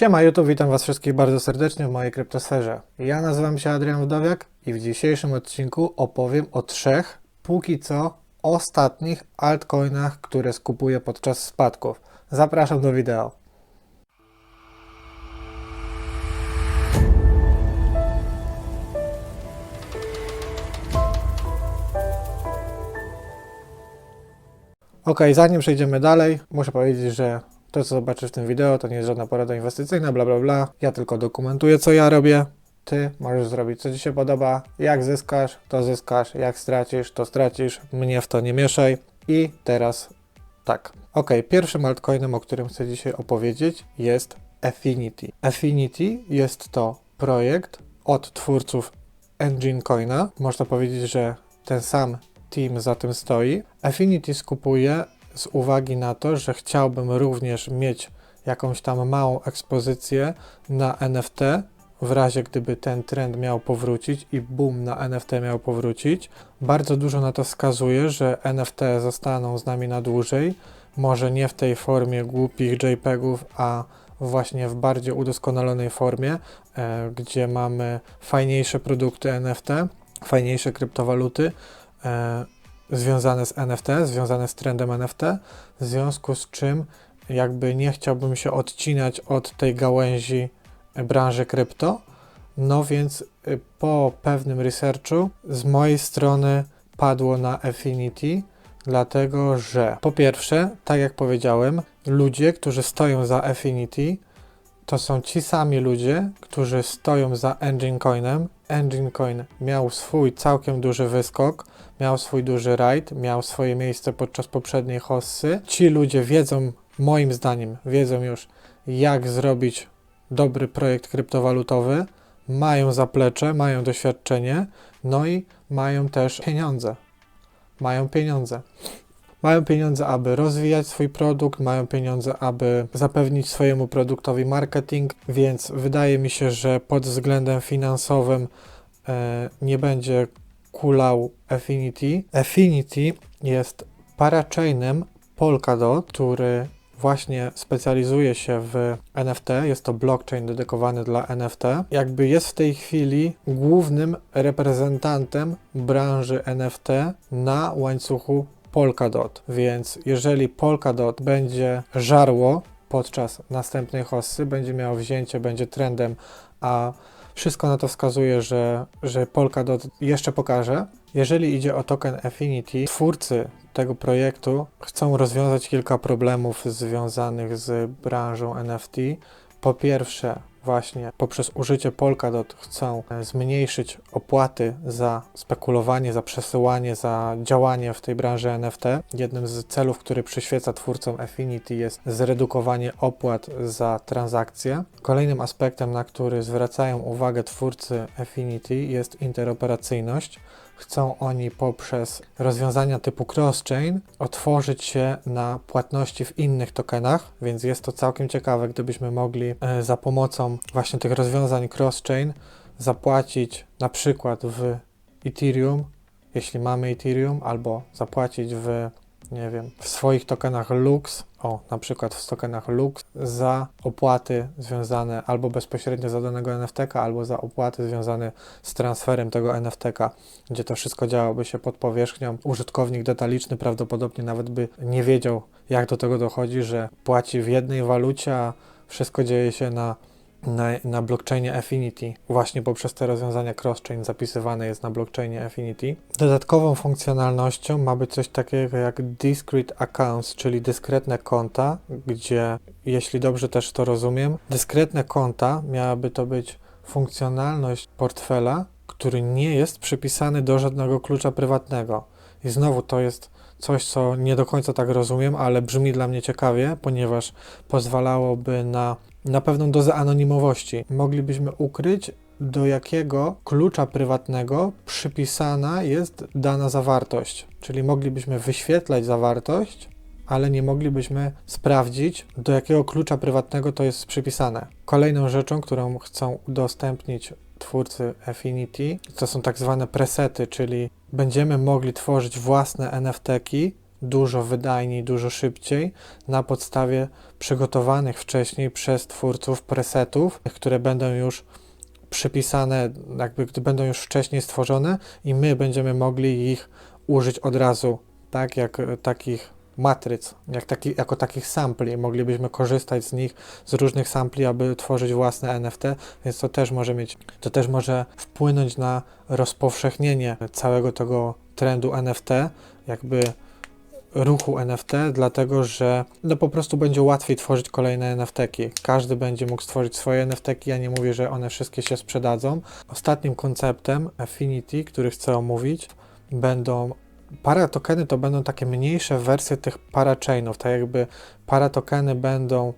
Siema YouTube, witam Was wszystkich bardzo serdecznie w mojej kryptosferze. Ja nazywam się Adrian Wdowiak i w dzisiejszym odcinku opowiem o trzech, póki co, ostatnich altcoinach, które skupuję podczas spadków. Zapraszam do wideo. Ok, zanim przejdziemy dalej, muszę powiedzieć, że to, co zobaczysz w tym wideo, to nie jest żadna porada inwestycyjna, bla bla bla. Ja tylko dokumentuję, co ja robię. Ty możesz zrobić, co ci się podoba. Jak zyskasz, to zyskasz. Jak stracisz, to stracisz. Mnie w to nie mieszaj. I teraz tak. Ok, pierwszym altcoinem, o którym chcę dzisiaj opowiedzieć, jest Affinity. Affinity jest to projekt od twórców Engine Coina. Można powiedzieć, że ten sam team za tym stoi. Affinity skupuje z uwagi na to, że chciałbym również mieć jakąś tam małą ekspozycję na NFT, w razie gdyby ten trend miał powrócić i boom na NFT miał powrócić. Bardzo dużo na to wskazuje, że NFT zostaną z nami na dłużej. Może nie w tej formie głupich JPEGów, a właśnie w bardziej udoskonalonej formie, e, gdzie mamy fajniejsze produkty NFT, fajniejsze kryptowaluty. E, związane z NFT, związane z trendem NFT, w związku z czym jakby nie chciałbym się odcinać od tej gałęzi branży krypto. No więc y, po pewnym researchu z mojej strony padło na Affinity, dlatego że po pierwsze, tak jak powiedziałem, ludzie, którzy stoją za Affinity, to są ci sami ludzie, którzy stoją za Engine Coinem. Engine Coin miał swój całkiem duży wyskok, miał swój duży raid, miał swoje miejsce podczas poprzedniej hossy. Ci ludzie wiedzą, moim zdaniem, wiedzą już, jak zrobić dobry projekt kryptowalutowy, mają zaplecze, mają doświadczenie, no i mają też pieniądze. Mają pieniądze. Mają pieniądze, aby rozwijać swój produkt, mają pieniądze, aby zapewnić swojemu produktowi marketing, więc wydaje mi się, że pod względem finansowym e, nie będzie kulał Affinity. Affinity jest parachainem Polkadot, który właśnie specjalizuje się w NFT. Jest to blockchain dedykowany dla NFT. Jakby jest w tej chwili głównym reprezentantem branży NFT na łańcuchu Polkadot. Więc jeżeli Polkadot będzie żarło podczas następnej hossy, będzie miało wzięcie, będzie trendem, a wszystko na to wskazuje, że, że Polkadot jeszcze pokaże. Jeżeli idzie o token Affinity, twórcy tego projektu chcą rozwiązać kilka problemów związanych z branżą NFT. Po pierwsze, właśnie poprzez użycie Polkadot chcą e, zmniejszyć opłaty za spekulowanie, za przesyłanie, za działanie w tej branży NFT. Jednym z celów, który przyświeca twórcom Affinity jest zredukowanie opłat za transakcje. Kolejnym aspektem, na który zwracają uwagę twórcy Affinity jest interoperacyjność chcą oni poprzez rozwiązania typu cross-chain otworzyć się na płatności w innych tokenach, więc jest to całkiem ciekawe, gdybyśmy mogli e, za pomocą właśnie tych rozwiązań cross-chain zapłacić na przykład w Ethereum, jeśli mamy Ethereum, albo zapłacić w nie wiem, w swoich tokenach Lux, o, na przykład w tokenach Lux, za opłaty związane albo bezpośrednio za danego NFT, albo za opłaty związane z transferem tego NFT, gdzie to wszystko działoby się pod powierzchnią. Użytkownik detaliczny prawdopodobnie nawet by nie wiedział, jak do tego dochodzi, że płaci w jednej walucie, a wszystko dzieje się na na, na blockchainie Affinity, właśnie poprzez te rozwiązania cross-chain zapisywane jest na blockchainie Affinity. Dodatkową funkcjonalnością ma być coś takiego jak discrete accounts, czyli dyskretne konta, gdzie, jeśli dobrze też to rozumiem, dyskretne konta miałaby to być funkcjonalność portfela, który nie jest przypisany do żadnego klucza prywatnego. I znowu to jest coś, co nie do końca tak rozumiem, ale brzmi dla mnie ciekawie, ponieważ pozwalałoby na na pewną dozę anonimowości. Moglibyśmy ukryć, do jakiego klucza prywatnego przypisana jest dana zawartość. Czyli moglibyśmy wyświetlać zawartość, ale nie moglibyśmy sprawdzić, do jakiego klucza prywatnego to jest przypisane. Kolejną rzeczą, którą chcą udostępnić twórcy Affinity, to są tak zwane presety, czyli będziemy mogli tworzyć własne NFT-ki dużo wydajniej, dużo szybciej na podstawie przygotowanych wcześniej przez twórców presetów, które będą już przypisane, jakby będą już wcześniej stworzone i my będziemy mogli ich użyć od razu, tak jak e, takich matryc, jak taki, jako takich sampli. Moglibyśmy korzystać z nich, z różnych sampli, aby tworzyć własne NFT, więc to też może mieć, to też może wpłynąć na rozpowszechnienie całego tego trendu NFT, jakby ruchu NFT, dlatego że no po prostu będzie łatwiej tworzyć kolejne NFT-ki. Każdy będzie mógł stworzyć swoje NFT-ki. Ja nie mówię, że one wszystkie się sprzedadzą. Ostatnim konceptem Affinity, który chcę omówić, będą paratokeny to będą takie mniejsze wersje tych parachainów, tak jakby paratokeny będą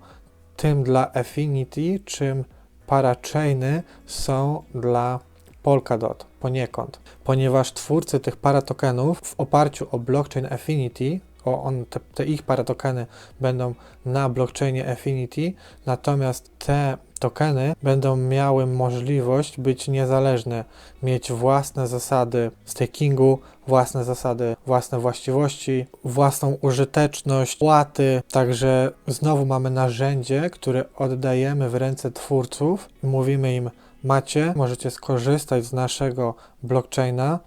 tym dla Affinity, czym parachainy są dla Polkadot poniekąd, ponieważ twórcy tych paratokenów w oparciu o blockchain Affinity, o on, te, te ich paratokeny będą na blockchainie Affinity, natomiast te tokeny będą miały możliwość być niezależne, mieć własne zasady stakingu, własne zasady, własne właściwości, własną użyteczność, płaty. Także znowu mamy narzędzie, które oddajemy w ręce twórców mówimy im: Macie, możecie skorzystać z naszego blockchaina,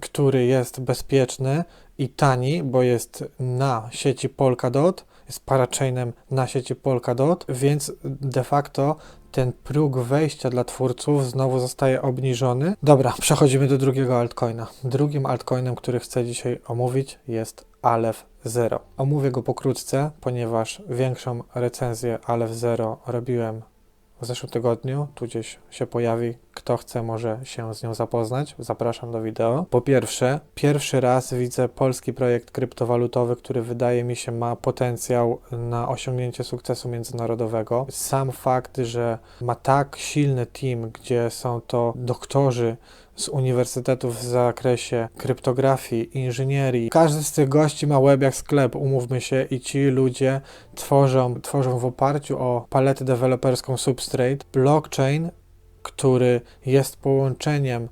który jest bezpieczny i tani, bo jest na sieci Polkadot jest parachainem na sieci Polkadot, więc de facto ten próg wejścia dla twórców znowu zostaje obniżony. Dobra, przechodzimy do drugiego altcoina. Drugim altcoinem, który chcę dzisiaj omówić jest Aleph Zero. Omówię go pokrótce, ponieważ większą recenzję Aleph Zero robiłem w zeszłym tygodniu, tu gdzieś się pojawi. Kto chce, może się z nią zapoznać. Zapraszam do wideo. Po pierwsze, pierwszy raz widzę polski projekt kryptowalutowy, który wydaje mi się ma potencjał na osiągnięcie sukcesu międzynarodowego. Sam fakt, że ma tak silny team, gdzie są to doktorzy z uniwersytetów w zakresie kryptografii, inżynierii. Każdy z tych gości ma web jak sklep, umówmy się, i ci ludzie tworzą, tworzą w oparciu o paletę deweloperską Substrate blockchain, który jest połączeniem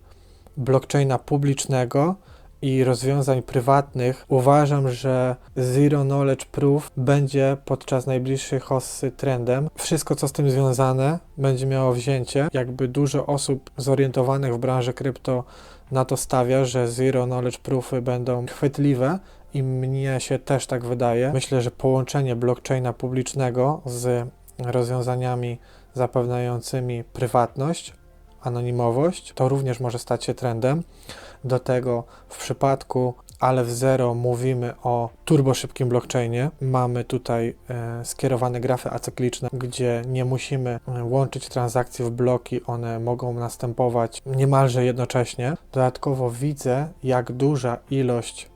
blockchaina publicznego i rozwiązań prywatnych, uważam, że Zero Knowledge Proof będzie podczas najbliższej hossy trendem. Wszystko, co z tym związane, będzie miało wzięcie. Jakby dużo osób zorientowanych w branży krypto na to stawia, że Zero Knowledge Proofy będą chwytliwe i mnie się też tak wydaje. Myślę, że połączenie blockchaina publicznego z rozwiązaniami zapewniającymi prywatność, anonimowość, to również może stać się trendem. Do tego w przypadku ale w Zero mówimy o turboszybkim blockchainie. Mamy tutaj e, skierowane grafy acykliczne, gdzie nie musimy e, łączyć transakcji w bloki, one mogą następować niemalże jednocześnie. Dodatkowo widzę, jak duża ilość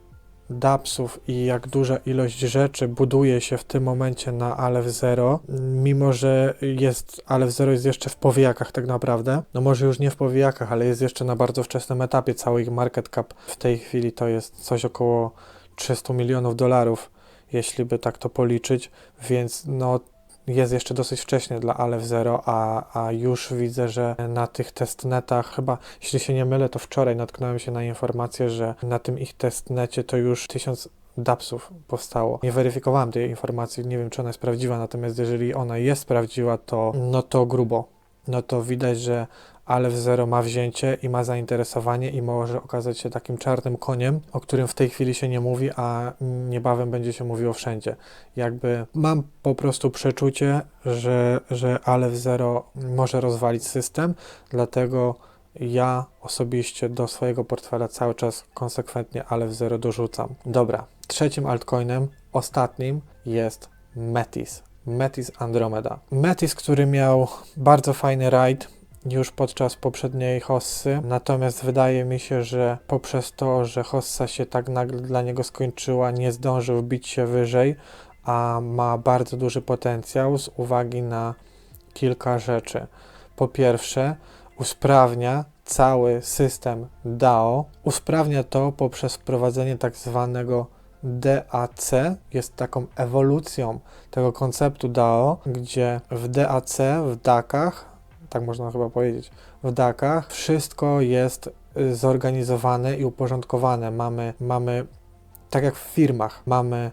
dapsów i jak duża ilość rzeczy buduje się w tym momencie na Aleph Zero, mimo że jest Aleph Zero jest jeszcze w powijakach tak naprawdę, no może już nie w powijakach, ale jest jeszcze na bardzo wczesnym etapie, cały ich market cap w tej chwili to jest coś około 300 milionów dolarów, jeśli by tak to policzyć, więc no jest jeszcze dosyć wcześnie dla Aleph Zero, a, a już widzę, że na tych testnetach, chyba jeśli się nie mylę, to wczoraj natknąłem się na informację, że na tym ich testnecie to już tysiąc DAPSów powstało. Nie weryfikowałem tej informacji, nie wiem czy ona jest prawdziwa, natomiast jeżeli ona jest prawdziwa, to no to grubo. No to widać, że ale w zero ma wzięcie i ma zainteresowanie i może okazać się takim czarnym koniem, o którym w tej chwili się nie mówi, a niebawem będzie się mówiło wszędzie. Jakby mam po prostu przeczucie, że, że ale w zero może rozwalić system, dlatego ja osobiście do swojego portfela cały czas konsekwentnie ale w zero dorzucam. Dobra, trzecim altcoinem, ostatnim jest Metis. Metis Andromeda. Metis, który miał bardzo fajny ride, już podczas poprzedniej hossy. Natomiast wydaje mi się, że poprzez to, że hossa się tak nagle dla niego skończyła, nie zdążył bić się wyżej, a ma bardzo duży potencjał z uwagi na kilka rzeczy. Po pierwsze, usprawnia cały system DAO. Usprawnia to poprzez wprowadzenie tak zwanego DAC jest taką ewolucją tego konceptu DAO, gdzie w DAC, w DACach tak można chyba powiedzieć, w dakach wszystko jest y, zorganizowane i uporządkowane. Mamy, mamy tak jak w firmach, mamy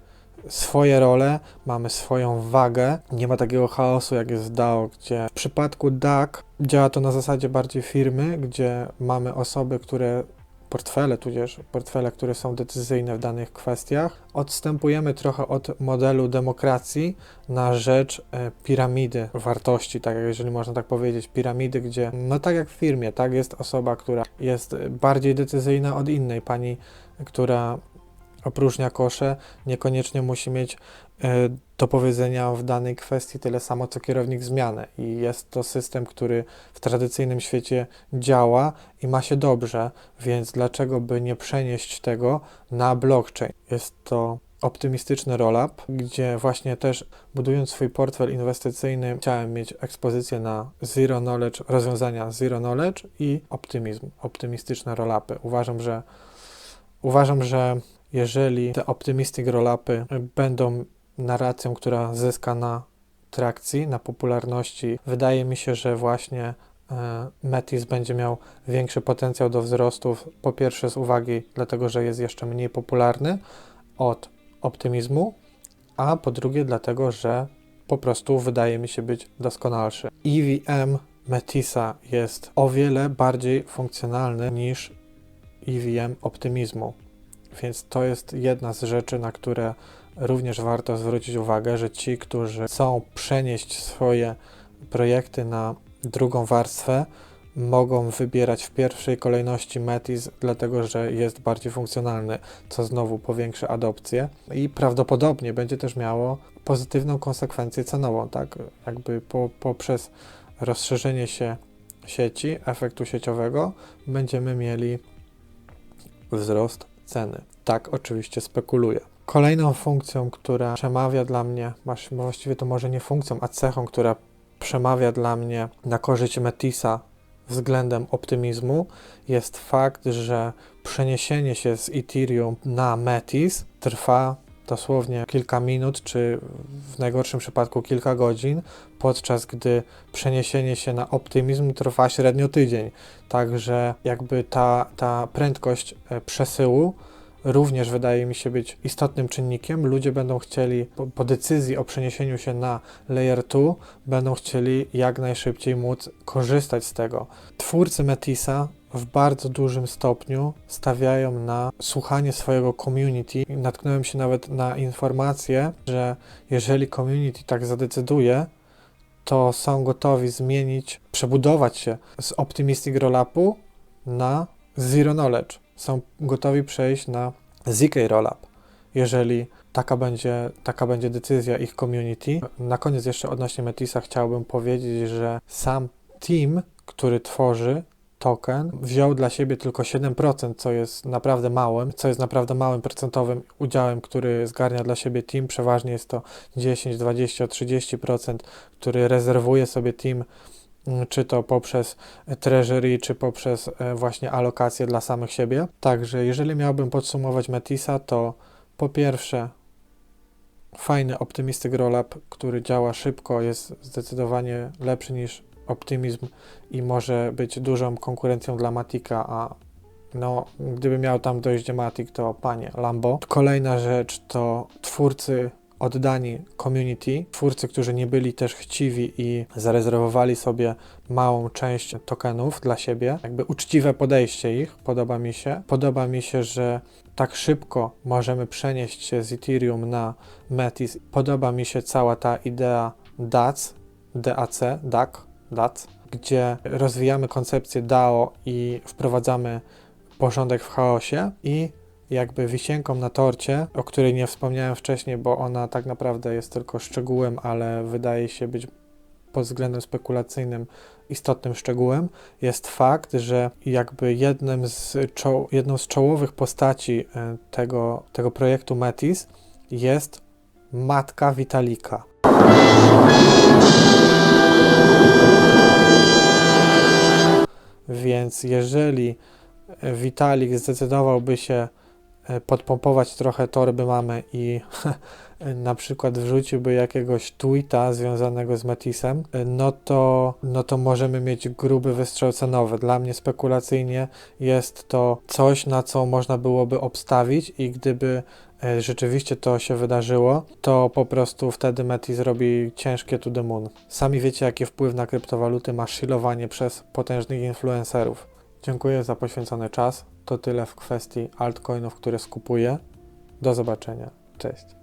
swoje role, mamy swoją wagę, nie ma takiego chaosu jak jest w DAO, gdzie w przypadku DAC działa to na zasadzie bardziej firmy, gdzie mamy osoby, które portfele, tudzież portfele, które są decyzyjne w danych kwestiach. Odstępujemy trochę od modelu demokracji na rzecz e, piramidy wartości, tak jeżeli można tak powiedzieć, piramidy, gdzie, no tak jak w firmie, tak, jest osoba, która jest bardziej decyzyjna od innej, pani, która opróżnia kosze, niekoniecznie musi mieć do powiedzenia w danej kwestii tyle samo, co kierownik zmiany. I jest to system, który w tradycyjnym świecie działa i ma się dobrze, więc dlaczego by nie przenieść tego na blockchain? Jest to optymistyczny rollup, gdzie właśnie też budując swój portfel inwestycyjny chciałem mieć ekspozycję na zero knowledge, rozwiązania zero knowledge i optymizm, optymistyczne rollupy. Uważam, że uważam, że jeżeli te optimistic rollupy będą narracją, która zyska na trakcji, na popularności, wydaje mi się, że właśnie e, Metis będzie miał większy potencjał do wzrostów. Po pierwsze, z uwagi dlatego, że jest jeszcze mniej popularny od optymizmu, a po drugie, dlatego, że po prostu wydaje mi się być doskonalszy. EVM Metisa jest o wiele bardziej funkcjonalny niż EVM optymizmu. Więc to jest jedna z rzeczy, na które również warto zwrócić uwagę, że ci, którzy chcą przenieść swoje projekty na drugą warstwę, mogą wybierać w pierwszej kolejności Metis, dlatego że jest bardziej funkcjonalny, co znowu powiększy adopcję i prawdopodobnie będzie też miało pozytywną konsekwencję cenową, tak? Jakby po, poprzez rozszerzenie się sieci, efektu sieciowego, będziemy mieli wzrost ceny. Tak oczywiście spekuluję. Kolejną funkcją, która przemawia dla mnie, właściwie to może nie funkcją, a cechą, która przemawia dla mnie na korzyść Metisa względem optymizmu, jest fakt, że przeniesienie się z Ethereum na Metis trwa dosłownie kilka minut, czy w najgorszym przypadku kilka godzin, podczas gdy przeniesienie się na optymizm trwa średnio tydzień. Także jakby ta, ta prędkość e, przesyłu również wydaje mi się być istotnym czynnikiem. Ludzie będą chcieli, po, po, decyzji o przeniesieniu się na Layer 2, będą chcieli jak najszybciej móc korzystać z tego. Twórcy Metisa w bardzo dużym stopniu stawiają na słuchanie swojego community. Natknąłem się nawet na informację, że jeżeli community tak zadecyduje, to są gotowi zmienić, przebudować się z Optimistic Rollupu na Zero Knowledge. Są gotowi przejść na ZK Rollup, jeżeli taka będzie, taka będzie decyzja ich community. Na koniec jeszcze odnośnie Metisa chciałbym powiedzieć, że sam team, który tworzy token wziął dla siebie tylko 7%, co jest naprawdę małym, co jest naprawdę małym procentowym udziałem, który zgarnia dla siebie team. Przeważnie jest to 10, 20, 30%, który rezerwuje sobie team mm, czy to poprzez treasury, czy poprzez e, właśnie alokacje dla samych siebie. Także jeżeli miałbym podsumować Metisa, to po pierwsze fajny optymistic rollup, który działa szybko, jest zdecydowanie lepszy niż optymizm i może być dużą konkurencją dla Matika, a no, gdyby miał tam dojść Matic, to panie Lambo. Kolejna rzecz to twórcy oddani community, twórcy, którzy nie byli też chciwi i zarezerwowali sobie małą część tokenów dla siebie. Jakby uczciwe podejście ich, podoba mi się. Podoba mi się, że tak szybko możemy przenieść się z Ethereum na Metis. Podoba mi się cała ta idea DAC, DAC, DAC, DAC, gdzie rozwijamy koncepcję DAO i wprowadzamy porządek w chaosie i jakby wisienką na torcie, o której nie wspomniałem wcześniej, bo ona tak naprawdę jest tylko szczegółem, ale wydaje się być pod względem spekulacyjnym istotnym szczegółem, jest fakt, że jakby jednym z jedną z czołowych postaci e, tego, tego projektu Metis jest matka Witalika. Więc jeżeli Vitalik zdecydowałby się e, podpompować trochę torby mamy i na przykład wrzuciłby jakiegoś tweeta związanego z Matisem, e, no to, no to możemy mieć gruby wystrzał cenowy. Dla mnie spekulacyjnie jest to coś, na co można byłoby obstawić i gdyby rzeczywiście to się wydarzyło, to po prostu wtedy Meti zrobi ciężkie to the moon. Sami wiecie, jaki wpływ na kryptowaluty ma shilowanie przez potężnych influencerów. Dziękuję za poświęcony czas. To tyle w kwestii altcoinów, które skupuję. Do zobaczenia. Cześć.